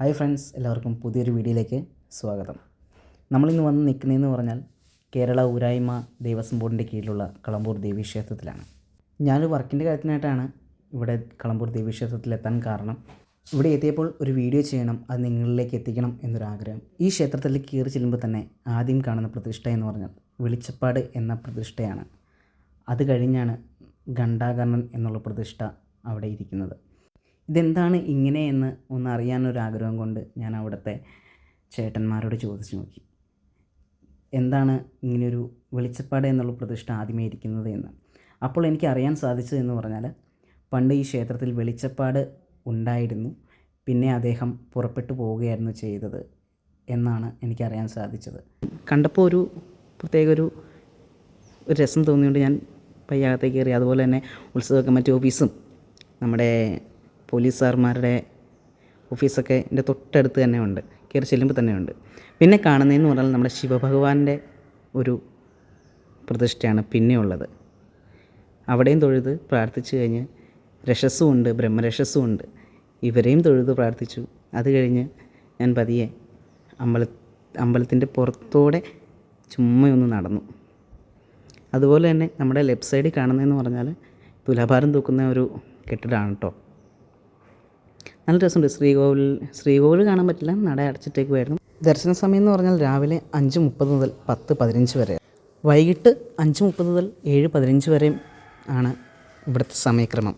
Hi friends എല്ലാവർക്കും പുതിയൊരു വീഡിയോയിലേക്ക് സ്വാഗതം. നമ്മളിന്ന് വന്ന് നിൽക്കുന്നതെന്ന് പറഞ്ഞാൽ കേരള ഊരായ്മ ദേവസ്വം ബോർഡിന്റെ കീഴിലുള്ള കളമ്പൂർ ദേവീക്ഷേത്രത്തിലാണ് ഞാനൊരു വർക്കിന്റെ കാര്യത്തിനായിട്ടാണ് ഇവിടെ കളമ്പൂർ ദേവീക്ഷേത്രത്തിൽ എത്താൻ കാരണം. ഇവിടെ എത്തിയപ്പോൾ ഒരു വീഡിയോ ചെയ്യണം അത് നിങ്ങളിലേക്ക് എത്തിക്കണം എന്നൊരാഗ്രഹം. ഈ ക്ഷേത്രത്തിൽ കയറി ചെല്ലുമ്പോൾ തന്നെ ആദ്യം കാണുന്ന പ്രതിഷ്ഠ എന്ന് പറഞ്ഞാൽ വെളിച്ചപ്പാട് എന്ന പ്രതിഷ്ഠയാണ്. അത് കഴിഞ്ഞാണ് ഘണ്ടാകർണൻ എന്നുള്ള പ്രതിഷ്ഠ അവിടെ ഇരിക്കുന്നത്. ഇതെന്താണ് ഇങ്ങനെ എന്ന് ഒന്ന് അറിയാനൊരാഗ്രഹം കൊണ്ട് ഞാൻ അവിടുത്തെ ചേട്ടന്മാരോട് ചോദിച്ചു നോക്കി. എന്താണ് ഇങ്ങനെയൊരു വെളിച്ചപ്പാട് എന്നുള്ള പ്രതിഷ്ഠ ആദ്യമേ ഇരിക്കുന്നത് എന്ന്. അപ്പോൾ എനിക്ക് അറിയാൻ സാധിച്ചത് എന്ന് പറഞ്ഞാൽ പണ്ട് ഈ ക്ഷേത്രത്തിൽ വെളിച്ചപ്പാട് ഉണ്ടായിരുന്നു. പിന്നെ അദ്ദേഹം പുറപ്പെട്ടു പോവുകയായിരുന്നു ചെയ്തത് എന്നാണ് എനിക്കറിയാൻ സാധിച്ചത്. കണ്ടപ്പോൾ ഒരു പ്രത്യേക ഒരു ഒരു രസം തോന്നിയുകൊണ്ട് ഞാൻ പയ്യകത്തേക്ക് കയറി. അതുപോലെ തന്നെ ഉത്സവ കമ്മിറ്റി ഓഫീസും നമ്മുടെ പോലീസ് സാർമാരുടെ ഓഫീസൊക്കെ എന്റെ തൊട്ടടുത്ത് തന്നെ ഉണ്ട്. കയറി ചെല്ലുമ്പോൾ തന്നെ ഉണ്ട്. പിന്നെ കാണുന്നതെന്ന് പറഞ്ഞാൽ നമ്മുടെ ശിവഭഗവാന്റെ ഒരു പ്രതിഷ്ഠയാണ് പിന്നെയുള്ളത് അവിടെയും തൊഴുത് പ്രാർത്ഥിച്ചു കഴിഞ്ഞ് രക്ഷസ്സും ഉണ്ട് ബ്രഹ്മരക്ഷസ്സും ഉണ്ട്. ഇവരെയും തൊഴുത് പ്രാർത്ഥിച്ചു. അത് കഴിഞ്ഞ് ഞാൻ പതിയെ അമ്പല അമ്പലത്തിന്റെ പുറത്തോടെ ചുമ്മയൊന്ന് നടന്നു. അതുപോലെ തന്നെ നമ്മുടെ ലെഫ്റ്റ് സൈഡിൽ കാണുന്നതെന്ന് പറഞ്ഞാൽ തുലാഭാരം തൂക്കുന്ന ഒരു കെട്ടിടമാണ് കേട്ടോ. നല്ല രസമുണ്ട്. ശ്രീകോവിൽ ശ്രീകോവിൽ കാണാൻ പറ്റില്ല. നട അടച്ചിട്ടേക്കുമായിരുന്നു ദർശന സമയം എന്ന് പറഞ്ഞാൽ രാവിലെ അഞ്ച് മുപ്പത് മുതൽ പത്ത് പതിനഞ്ച് വരെ. വൈകിട്ട് അഞ്ച് മുപ്പത് മുതൽ ഏഴ് പതിനഞ്ച് വരെയും ആണ് ഇവിടുത്തെ സമയക്രമം.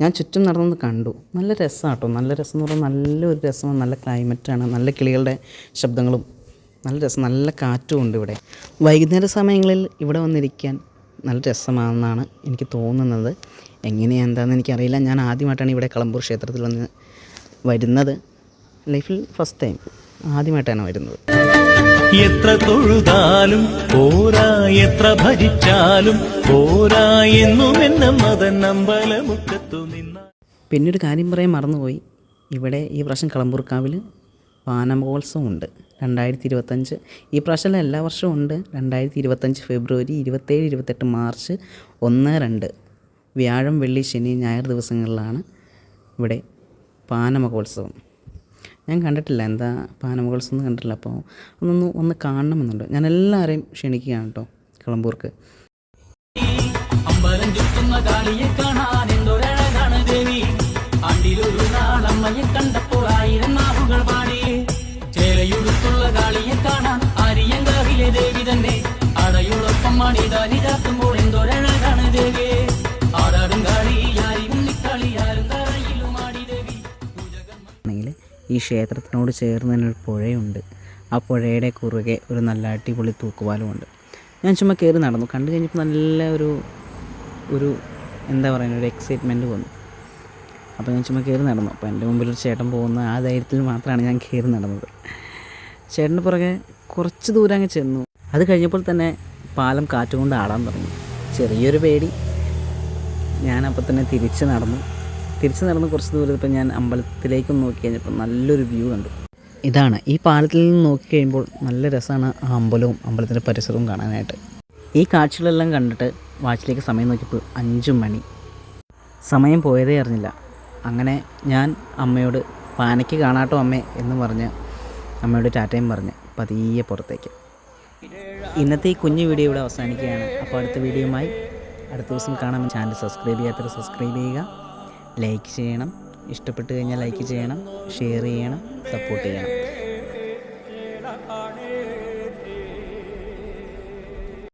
ഞാൻ ചുറ്റും നടന്നത് കണ്ടു. നല്ല രസമാണ് കേട്ടോ നല്ല രസം എന്ന് പറഞ്ഞാൽ നല്ലൊരു രസമാണ്. നല്ല ക്ലൈമറ്റാണ് നല്ല കിളികളുടെ ശബ്ദങ്ങളും. നല്ല രസം. നല്ല കാറ്റും ഉണ്ട് ഇവിടെ. വൈകുന്നേര സമയങ്ങളിൽ ഇവിടെ വന്നിരിക്കാൻ നല്ല രസമാണെന്നാണ് എനിക്ക് തോന്നുന്നത്. എങ്ങനെയാണ് എന്താണെന്ന് എനിക്കറിയില്ല. ഞാൻ ആദ്യമായിട്ടാണ് ഇവിടെ കളമ്പൂർ ക്ഷേത്രത്തിൽ വന്ന് വരുന്നത്. ലൈഫിൽ ഫസ്റ്റ് ടൈം ആദ്യമായിട്ടാണ് വരുന്നത്. എത്ര തൊഴുതാലും പോരാ എത്ര ഭരിച്ചാലും പോരാ എന്നും എന്ന മതൻ അമ്പലമുറ്റത്തു നിന്ന പിന്നെ ഒരു കാര്യം പറയാൻ മറന്നുപോയി. ഇവിടെ ഈ പ്രാവശ്യം കളമ്പൂർക്കാവിൽ വാനമഹോത്സവം ഉണ്ട്. രണ്ടായിരത്തി ഇരുപത്തഞ്ച് ഈ പ്രാവശ്യം എല്ലാ വർഷവും ഉണ്ട്. രണ്ടായിരത്തി ഇരുപത്തഞ്ച് ഫെബ്രുവരി ഇരുപത്തേഴ് ഇരുപത്തെട്ട് മാർച്ച് ഒന്ന് രണ്ട്. വ്യാഴം വെള്ളി ശനി ഞായർ ദിവസങ്ങളിലാണ് ഇവിടെ പാനമഹോത്സവം. ഞാൻ കണ്ടിട്ടില്ല എന്താ പാനമഹോത്സവം എന്ന് കണ്ടിട്ടില്ല. അപ്പോൾ ഒന്നൊന്ന് ഒന്ന് കാണണമെന്നുണ്ട്. ഞാൻ എല്ലാവരെയും ക്ഷണിക്കുകയാണ് കേട്ടോ കളമ്പൂർക്ക്. അമ്പലം ചുറ്റുന്ന കാളിയെ കാണാൻ ദേവി. ദേവി തന്നെ. ദേവി. ഈ ക്ഷേത്രത്തിനോട് ചേർന്ന് തന്നെ ഒരു പുഴയുണ്ട്. ആ പുഴയുടെ കുറുകെ ഒരു നല്ല അടിപൊളി തൂക്കുപാലമുണ്ട്. ഞാൻ ചുമ്മാ കയറി നടന്നു. കണ്ടു കഴിഞ്ഞപ്പോൾ നല്ല ഒരു ഒരു എന്താ പറയുക ഒരു എക്സൈറ്റ്മെന്റ് വന്നു. അപ്പോൾ ഞാൻ ചുമ്മാ കയറി നടന്നു. അപ്പോൾ എന്റെ മുമ്പിൽ ഒരു ചേട്ടൻ പോകുന്ന ആ ധൈര്യത്തിൽ മാത്രമാണ് ഞാൻ കയറി നടന്നത്. ചേട്ടന്റെ പുറകെ കുറച്ച് ദൂരം അങ്ങ് ചെന്നു. അത് കഴിഞ്ഞപ്പോൾ തന്നെ പാലം കാറ്റുകൊണ്ട് ആടാൻ തുടങ്ങി. ചെറിയൊരു പേടി. ഞാൻ അപ്പോൾ തന്നെ തിരിച്ച് നടന്നു. തിരിച്ച് നടന്ന് കുറച്ച് ദൂരം ഇപ്പം ഞാൻ അമ്പലത്തിലേക്ക് നോക്കി കഴിഞ്ഞപ്പോൾ നല്ലൊരു വ്യൂ കണ്ടു. ഇതാണ് ഈ പാലത്തിൽ നിന്ന് നോക്കി കഴിയുമ്പോൾ നല്ല രസമാണ് ആ അമ്പലവും അമ്പലത്തിന്റെ പരിസരവും കാണാനായിട്ട്. ഈ കാഴ്ചകളെല്ലാം കണ്ടിട്ട് വാച്ചിലേക്ക് സമയം നോക്കിയപ്പോൾ അഞ്ച് മണി. സമയം പോയതേ അറിഞ്ഞില്ല. അങ്ങനെ ഞാൻ അമ്മയോട് പാനയ്ക്ക് കാണാട്ടോ അമ്മേ എന്ന് പറഞ്ഞ് അമ്മയോട് ടാറ്റയും പറഞ്ഞ് പതിയെ പുറത്തേക്ക്. ഇന്നത്തെ ഈ കുഞ്ഞു വീഡിയോ ഇവിടെ അവസാനിക്കുകയാണ്. അപ്പോൾ അടുത്ത വീഡിയോയുമായി അടുത്ത ദിവസം കാണാൻ ചാനൽ സബ്സ്ക്രൈബ് ചെയ്യാത്തവർ സബ്സ്ക്രൈബ് ചെയ്യുക. ലൈക്ക് ചെയ്യണം. ഇഷ്ടപ്പെട്ട് കഴിഞ്ഞാൽ ലൈക്ക് ചെയ്യണം ഷെയർ ചെയ്യണം സപ്പോർട്ട് ചെയ്യണം.